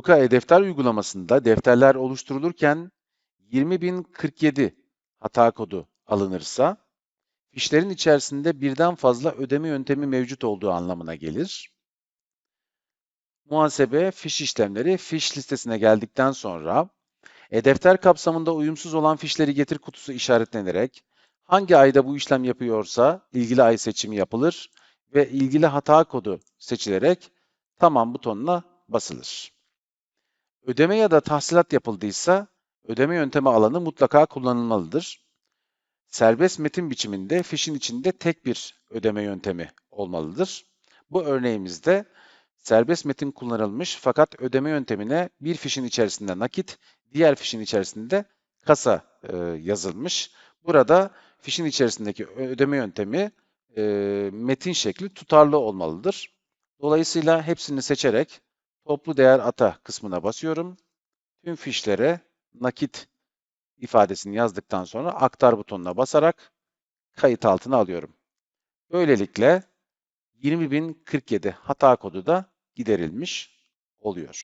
Luka e-defter uygulamasında defterler oluşturulurken 20047 hata kodu alınırsa, fişlerin içerisinde birden fazla ödeme yöntemi mevcut olduğu anlamına gelir. Muhasebe fiş işlemleri fiş listesine geldikten sonra e-defter kapsamında uyumsuz olan fişleri getir kutusu işaretlenerek hangi ayda bu işlem yapıyorsa ilgili ay seçimi yapılır ve ilgili hata kodu seçilerek tamam butonuna basılır. Ödeme ya da tahsilat yapıldıysa ödeme yöntemi alanı mutlaka kullanılmalıdır. Serbest metin biçiminde fişin içinde tek bir ödeme yöntemi olmalıdır. Bu örneğimizde serbest metin kullanılmış fakat ödeme yöntemine bir fişin içerisinde nakit, diğer fişin içerisinde kasa e, yazılmış. Burada fişin içerisindeki ödeme yöntemi e, metin şekli tutarlı olmalıdır. Dolayısıyla hepsini seçerek toplu değer ata kısmına basıyorum. Tüm fişlere nakit ifadesini yazdıktan sonra aktar butonuna basarak kayıt altına alıyorum. Böylelikle 20047 hata kodu da giderilmiş oluyor.